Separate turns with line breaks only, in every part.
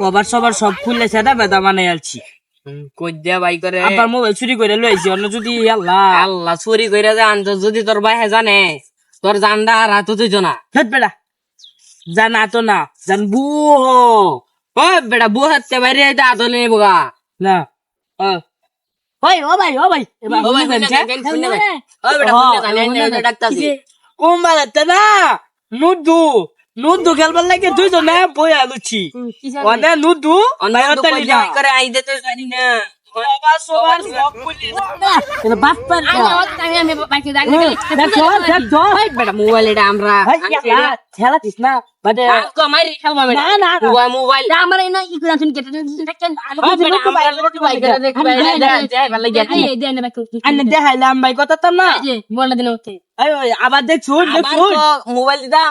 Cover সবার সব খুললে সেটা বেদা মানে আলছি।
বাই করে?
আবার মোবাইল চুরি করে লইছি অন্য যদি আল্লাহ।
আল্লাহ চুরি কইরা যে আনছ যদি তোর ভাই জানে তোর জানডা আর হাত তুই না।
হেট জানা তো না জান বু
ও বেটা হাতে বাইরে হাত নেই বগা
ওই ও ভাই ও ভাই
ও ভাই। ও বেটা
কুম্বালাতে না নুদু নুদু খেলবার লাগে তুই তো না বই আলুছি অনে নুদু
অন্য তো
মায়তালি
কই
না
বাই করে আই দে তো জানি না।
বাবা সবার সব খুলে এটা বাপ্পার
বেটা মোবাইল এটা আমরা
খেলা দিস না। বাদে
আজকে মারি খেলবা
না।
বেটা
না
মোবাইল মোবাইল।
আনে দেখাইলাম ভাই কথা না। এই, ওই, আবার দেখছুন
মোবাইল দিতাম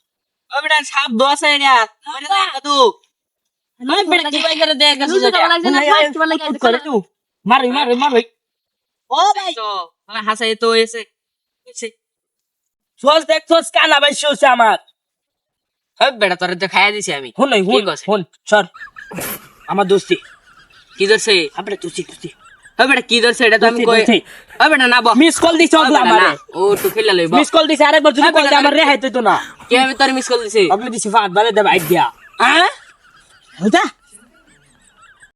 ও বেটা সাপ দশ এটা মরে যা তু ওই বেটা ভাই করে দেখ হুট করে তু মারি মারি মারি ও ভাই
তো হাসাই তো এসে
সোজ দেখ সোজ কানা ভাই শুছে আমার
হ্যাঁ বেটা তোরে তো খাইয়া দিছি আমি
হুন নাই হুন হুন সর আমার দোস্তি
কি ধরছে
আপনি তুই তুই
হ্যাঁ বেটা কি ধরছে এটা তো আমি কই। হ্যাঁ বেটা না বহ
মিস কল দিছ
ও
অগলা আমারে।
ও তো খেলা লইবা।
মিস কল দিছ আরেকবার যদি কল দে আমার রেহাই তো না।
কি আমি তোর মিস কল দিছি?
অগলে দিছি ফাট বালে দেব আইডিয়া
হ্যাঁ?
হইতা?